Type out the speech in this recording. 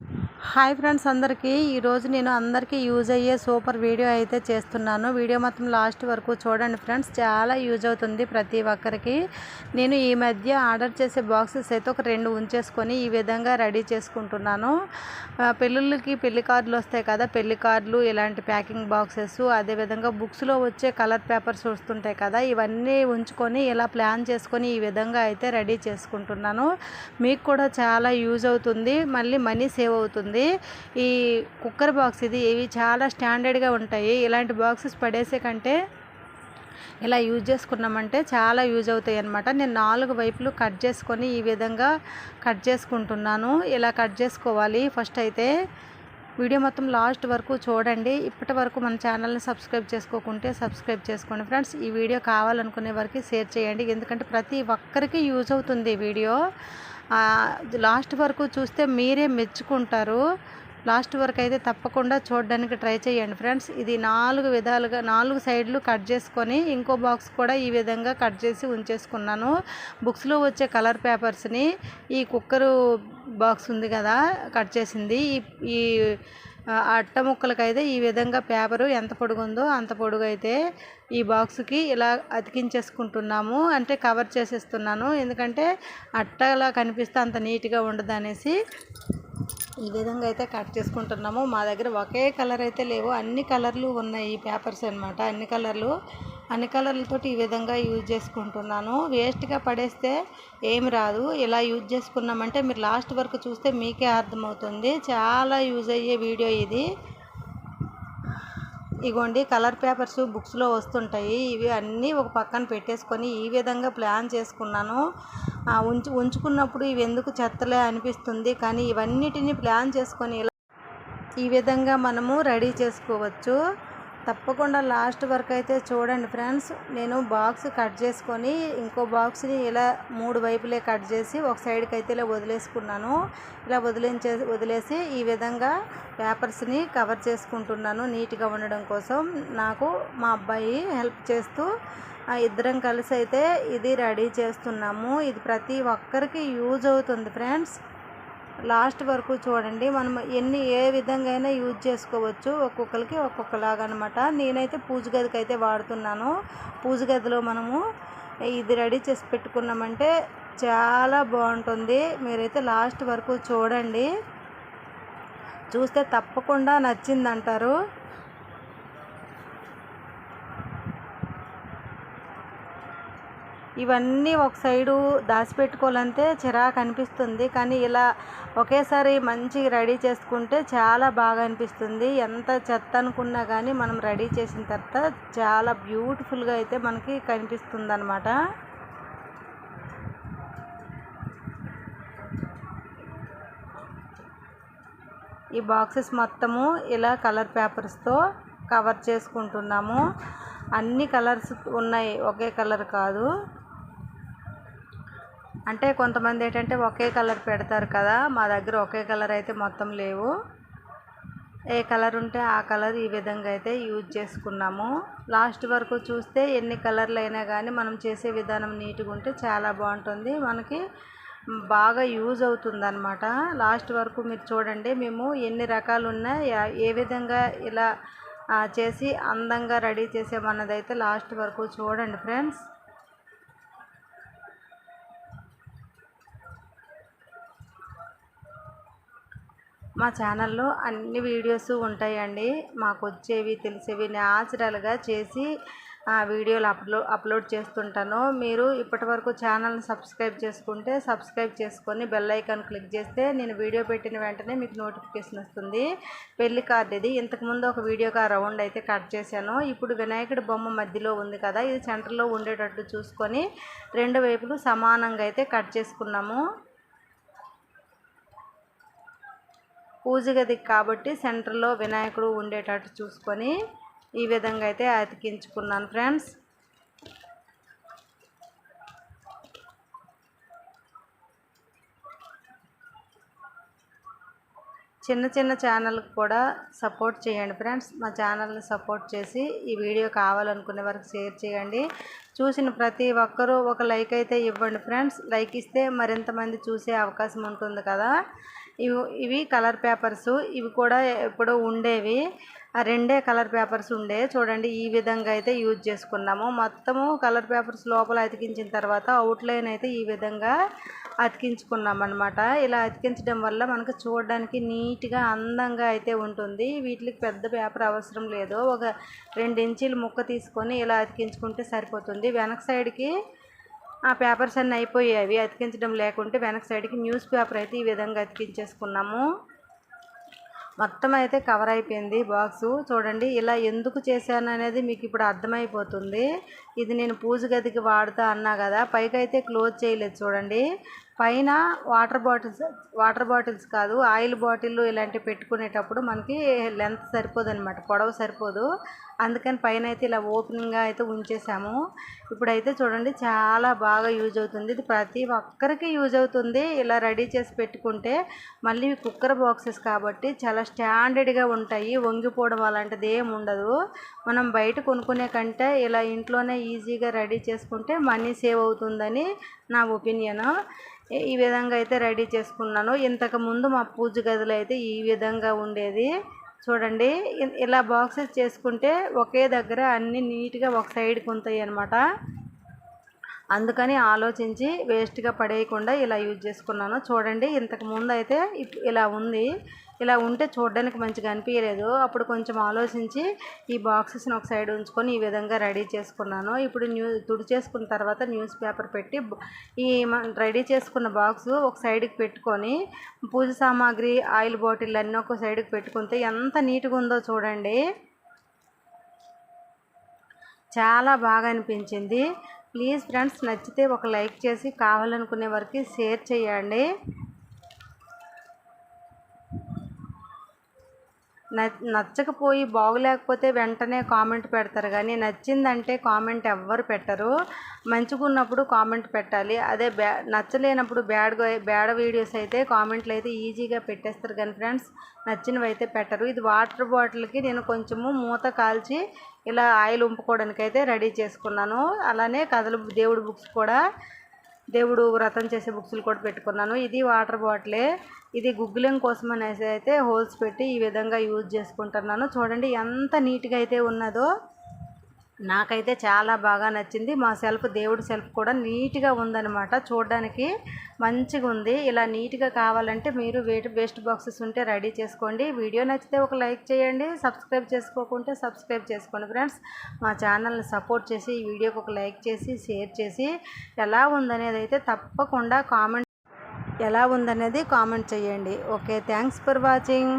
Hi friends అందరికీ. ఈరోజు నేను అందరికీ యూజ్ అయ్యే సూపర్ వీడియో అయితే చేస్తున్నాను. వీడియో మొత్తం లాస్ట్ వరకు చూడండి ఫ్రెండ్స్. చాలా యూజ్ అవుతుంది ప్రతి ఒక్కరికి. నేను ఈ మధ్య ఆర్డర్ చేసే బాక్సెస్ అయితే ఒక రెండు ఉంచేసుకొని ఈ విధంగా రెడీ చేసుకుంటున్నాను. పెళ్ళిళ్ళకి పెళ్ళి కార్డులు వస్తాయి కదా పెళ్ళి కార్డులు ఇలాంటి ప్యాకింగ్ బాక్సెస్ అదేవిధంగా బుక్స్లో వచ్చే కలర్ పేపర్స్ వస్తుంటాయి కదా ఇవన్నీ ఉంచుకొని ఇలా ప్లాన్ చేసుకొని ఈ విధంగా అయితే రెడీ చేసుకుంటున్నాను. మీకు కూడా చాలా యూజ్ అవుతుంది మళ్ళీ మనీ సేవ్ అవుతుంది. ఈ కుక్కర్ బాక్స్ ఇది ఇవి చాలా స్టాండర్డ్గా ఉంటాయి. ఇలాంటి బాక్సెస్ పడేసే కంటే ఇలా యూజ్ చేసుకున్నామంటే చాలా యూజ్ అవుతాయి అన్నమాట నేను నాలుగు వైపులు కట్ చేసుకొని ఈ విధంగా కట్ చేసుకుంటున్నాను. ఇలా కట్ చేసుకోవాలి. ఫస్ట్ అయితే వీడియో మొత్తం లాస్ట్ వరకు చూడండి. ఇప్పటి వరకు మన ఛానల్ని సబ్స్క్రైబ్ చేసుకోకుంటే సబ్స్క్రైబ్ చేసుకోండి ఫ్రెండ్స్. ఈ వీడియో కావాలనుకునే వారికి షేర్ చేయండి. ఎందుకంటే ప్రతి ఒక్కరికి యూజ్ అవుతుంది ఈ వీడియో. లాస్ట్ వరకు చూస్తే మీరే మెచ్చుకుంటారు. లాస్ట్ వరకు అయితే తప్పకుండా చూడడానికి ట్రై చేయండి ఫ్రెండ్స్. ఇది నాలుగు విధాలుగా నాలుగు సైడ్లు కట్ చేసుకొని ఇంకో బాక్స్ కూడా ఈ విధంగా కట్ చేసి ఉంచేసుకున్నాను. బుక్స్లో వచ్చే కలర్ పేపర్స్ని ఈ కుక్కరు బాక్స్ ఉంది కదా కట్ చేసింది. ఈ ఈ అట్ట ముక్కలకైతే ఈ విధంగా పేపరు ఎంత పొడుగు ఉందో అంత పొడుగు అయితే ఈ బాక్స్కి ఇలా అతికించేసుకుంటున్నాము. అంటే కవర్ చేసేస్తున్నాను. ఎందుకంటే అట్టలా కనిపిస్తే అంత నీట్గా ఉండదు అనేసి ఈ విధంగా అయితే కట్ చేసుకుంటున్నాము. మా దగ్గర ఒకే కలర్ అయితే లేవు. అన్ని కలర్లు ఉన్నాయి ఈ పేపర్స్ అనమాట అన్ని కలర్లు అన్ని కలర్లతో ఈ విధంగా యూజ్ చేసుకుంటున్నాను. వేస్ట్గా పడేస్తే ఏమి రాదు. ఇలా యూజ్ చేసుకున్నామంటే మీరు లాస్ట్ వరకు చూస్తే మీకే అర్థమవుతుంది. చాలా యూజ్ అయ్యే వీడియో ఇది. ఇగోండి కలర్ పేపర్స్ బుక్స్లో వస్తుంటాయి. ఇవి అన్నీ ఒక పక్కన పెట్టేసుకొని ఈ విధంగా ప్లాన్ చేసుకున్నాను. ఉంచు ఉంచుకున్నప్పుడు ఇవి ఎందుకు చెత్తలే అనిపిస్తుంది. కానీ ఇవన్నిటిని ప్లాన్ చేసుకొని ఇలా ఈ విధంగా మనము రెడీ చేసుకోవచ్చు. తప్పకుండా లాస్ట్ వరకు అయితే చూడండి ఫ్రెండ్స్. నేను బాక్స్ కట్ చేసుకొని ఇంకో బాక్స్ని ఇలా మూడు వైపులే కట్ చేసి ఒక సైడ్కి అయితే ఇలా వదిలేసుకున్నాను. ఇలా వదిలించే వదిలేసి ఈ విధంగా పేపర్స్ని కవర్ చేసుకుంటున్నాను నీట్గా ఉండడం కోసం. నాకు మా అబ్బాయి హెల్ప్ చేస్తూ ఇద్దరం కలిసి అయితే ఇది రెడీ చేస్తున్నాము. ఇది ప్రతి ఒక్కరికి యూజ్ అవుతుంది ఫ్రెండ్స్. లాస్ట్ వరకు చూడండి. మనం ఎన్ని ఏ విధంగా అయినా యూజ్ చేసుకోవచ్చు. ఒక్కొక్కరికి ఒక్కొక్కలాగా అనమాట నేనైతే పూజ గదికి అయితే వాడుతున్నాను. పూజ గదిలో మనము ఇది రెడీ చేసి పెట్టుకున్నామంటే చాలా బాగుంటుంది. మీరైతే లాస్ట్ వరకు చూడండి. చూస్తే తప్పకుండా నచ్చిందంటారు. ఇవన్నీ ఒక సైడు దాచిపెట్టుకోవాలంటే చిరాకు అనిపిస్తుంది. కానీ ఇలా ఒకేసారి మంచిగా రెడీ చేసుకుంటే చాలా బాగా అనిపిస్తుంది. ఎంత చెత్త అనుకున్నా కానీ మనం రెడీ చేసిన తర్వాత చాలా బ్యూటిఫుల్గా అయితే మనకి కనిపిస్తుంది అనమాట ఈ బాక్సెస్ మొత్తము ఇలా కలర్ పేపర్స్తో కవర్ చేసుకుంటున్నాము. అన్ని కలర్స్ ఉన్నాయి. ఒకే కలర్ కాదు. అంటే కొంతమంది ఏంటంటే ఒకే కలర్ పెడతారు కదా మా దగ్గర ఒకే కలర్ అయితే మొత్తం లేవు. ఏ కలర్ ఉంటే ఆ కలర్ ఈ విధంగా అయితే యూజ్ చేసుకున్నాము. లాస్ట్ వరకు చూస్తే ఎన్ని కలర్లు అయినా కానీ మనం చేసే విధానం నీట్గా ఉంటే చాలా బాగుంటుంది. మనకి బాగా యూజ్ అవుతుందన్నమాట. లాస్ట్ వరకు మీరు చూడండి మేము ఎన్ని రకాలు ఉన్నా ఏ విధంగా ఇలా చేసి అందంగా రెడీ చేసేమన్నదైతే లాస్ట్ వరకు చూడండి ఫ్రెండ్స్. మా ఛానల్లో అన్ని వీడియోస్ ఉంటాయండి. మాకు వచ్చేవి తెలిసేవి న్యాచురల్గా చేసి ఆ వీడియోలు అప్లో అప్లోడ్ చేస్తుంటాను. మీరు ఇప్పటివరకు ఛానల్ని సబ్స్క్రైబ్ చేసుకుంటే సబ్స్క్రైబ్ చేసుకొని బెల్ ఐకాన్ క్లిక్ చేస్తే నేను వీడియో పెట్టిన వెంటనే మీకు నోటిఫికేషన్ వస్తుంది. పెళ్ళి కార్డ్ ఇది. ఇంతకుముందు ఒక వీడియోగా రౌండ్ అయితే కట్ చేశాను. ఇప్పుడు వినాయకుడి బొమ్మ మధ్యలో ఉంది కదా ఇది సెంటర్లో ఉండేటట్టు చూసుకొని రెండు వైపులు సమానంగా అయితే కట్ చేసుకున్నాము. పూజ గది కాబట్టి సెంటర్లో వినాయకుడు ఉండేటట్టు చూసుకొని ఈ విధంగా అయితే అతికించుకున్నాను ఫ్రెండ్స్. చిన్న చిన్న ఛానల్కి కూడా సపోర్ట్ చేయండి ఫ్రెండ్స్. మా ఛానల్ని సపోర్ట్ చేసి ఈ వీడియో కావాలనుకునే వరకు షేర్ చేయండి. చూసిన ప్రతి ఒక్కరూ ఒక లైక్ అయితే ఇవ్వండి ఫ్రెండ్స్. లైక్ ఇస్తే మరింతమంది చూసే అవకాశం ఉంటుంది కదా. ఇవి ఇవి కలర్ పేపర్స్. ఇవి కూడా ఎప్పుడో ఉండేవి. ఆ రెండే కలర్ పేపర్స్ ఉండే. చూడండి ఈ విధంగా అయితే యూజ్ చేసుకున్నాము. మొత్తము కలర్ పేపర్స్ లోపల అతికించిన తర్వాత అవుట్లైన్ అయితే ఈ విధంగా అతికించుకున్నాం అనమాట ఇలా అతికించడం వల్ల మనకు చూడడానికి నీట్గా అందంగా అయితే ఉంటుంది. వీటికి పెద్ద పేపర్ అవసరం లేదు. ఒక రెండు ఇంచీలు ముక్క తీసుకొని ఇలా అతికించుకుంటే సరిపోతుంది. వెనక సైడ్కి ఆ పేపర్స్ అన్నీ అయిపోయాయి అతికించడం లేకుంటే వెనక సైడ్కి న్యూస్ పేపర్ అయితే ఈ విధంగా అతికించేసుకున్నాము. మొత్తం అయితే కవర్ అయిపోయింది బాక్సు. చూడండి ఇలా ఎందుకు చేశాను అనేది మీకు ఇప్పుడు అర్థమైపోతుంది. ఇది నేను పూజ గదికి వాడుతా అన్నా కదా పైకి అయితే క్లోజ్ చేయలేదు చూడండి. పైన వాటర్ బాటిల్స్ వాటర్ బాటిల్స్ కాదు ఆయిల్ బాటిల్ ఇలాంటివి పెట్టుకునేటప్పుడు మనకి లెంత్ సరిపోదు అనమాట పొడవు సరిపోదు. అందుకని పైన అయితే ఇలా ఓపెనింగ్గా అయితే ఉంచేసాము. ఇప్పుడైతే చూడండి చాలా బాగా యూజ్ అవుతుంది. ఇది ప్రతి ఒక్కరికి యూజ్ అవుతుంది. ఇలా రెడీ చేసి పెట్టుకుంటే మళ్ళీ కుక్కర్ బాక్సెస్ కాబట్టి చాలా స్టాండర్డ్గా ఉంటాయి. వంగిపోవడం అలాంటిది ఏమి ఉండదు. మనం బయట కొనుక్కునే కంటే ఇలా ఇంట్లోనే ఈజీగా రెడీ చేసుకుంటే మనీ సేవ్ అవుతుందని నా ఒపీనియన్. ఈ విధంగా అయితే రెడీ చేసుకున్నాను. ఇంతకు ముందు మా పూజ గదిలో అయితే ఈ విధంగా ఉండేది. చూడండి ఇలా బాక్సెస్ చేసుకుంటే ఒకే దగ్గర అన్నీ నీట్గా ఒక సైడ్కి ఉంటాయి అనమాట అందుకని ఆలోచించి వేస్ట్గా పడేయకుండా ఇలా యూజ్ చేసుకున్నాను. చూడండి ఇంతకు ముందు అయితే ఇలా ఉంది. ఇలా ఉంటే చూడడానికి మంచిగా అనిపించలేదు అప్పుడు కొంచెం ఆలోచించి ఈ బాక్సెస్ని ఒక సైడ్ ఉంచుకొని ఈ విధంగా రెడీ చేసుకున్నాను. ఇప్పుడు న్యూ తుడి చేసుకున్న తర్వాత న్యూస్ పేపర్ పెట్టి ఈ రెడీ చేసుకున్న బాక్స్ ఒక సైడ్కి పెట్టుకొని పూజ సామాగ్రి ఆయిల్ బాటిల్ అన్నీ ఒక సైడ్కి పెట్టుకుంటే ఎంత నీట్గా ఉందో చూడండి. చాలా బాగా అనిపించింది. ప్లీజ్ ఫ్రెండ్స్ నచ్చితే ఒక లైక్ చేసి కావాలనుకునే వరకు షేర్ చేయండి. నచ్చకపోయి బాగులేకపోతే వెంటనే కామెంట్ పెడతారు. కానీ నచ్చిందంటే కామెంట్ ఎవ్వరు పెట్టరు. మంచిగా ఉన్నప్పుడు కామెంట్ పెట్టాలి. అదే బ్యా నచ్చలేనప్పుడు బ్యాడ్ బ్యాడ్ వీడియోస్ అయితే కామెంట్లు అయితే ఈజీగా పెట్టేస్తారు. కానీ ఫ్రెండ్స్ నచ్చినవి అయితే పెట్టరు. ఇది వాటర్ బాటిల్కి నేను కొంచెము మూత కాల్చి ఇలా ఆయిల్ ఉంపుకోవడానికి అయితే రెడీ చేసుకున్నాను. అలానే కథలు దేవుడు బుక్స్ కూడా దేవుడు వ్రతం చేసే బుక్స్లు కూడా పెట్టుకున్నాను. ఇది వాటర్ బాటిలే. ఇది గుగ్గులం కోసం అనేసి అయితే హోల్స్ పెట్టి ఈ విధంగా యూజ్ చేసుకుంటున్నాను. చూడండి ఎంత నీట్గా అయితే ఉన్నదో. నాకైతే చాలా బాగా నచ్చింది. మా సెల్ఫ్ దేవుడి సెల్ఫ్ కూడా నీట్గా ఉందనమాట చూడడానికి. మంచిగా ఉంది. ఇలా నీట్గా కావాలంటే మీరు వేట్ వేస్ట్ బాక్సెస్ ఉంటే రెడీ చేసుకోండి. వీడియో నచ్చితే ఒక లైక్ చేయండి. సబ్స్క్రైబ్ చేసుకోకుంటే సబ్స్క్రైబ్ చేసుకోండి ఫ్రెండ్స్. మా ఛానల్ని సపోర్ట్ చేసి ఈ వీడియోకి ఒక లైక్ చేసి షేర్ చేసి ఎలా ఉందనేది అయితే తప్పకుండా కామెంట్ ఎలా ఉందనేది కామెంట్ చేయండి. Okay thanks for watching.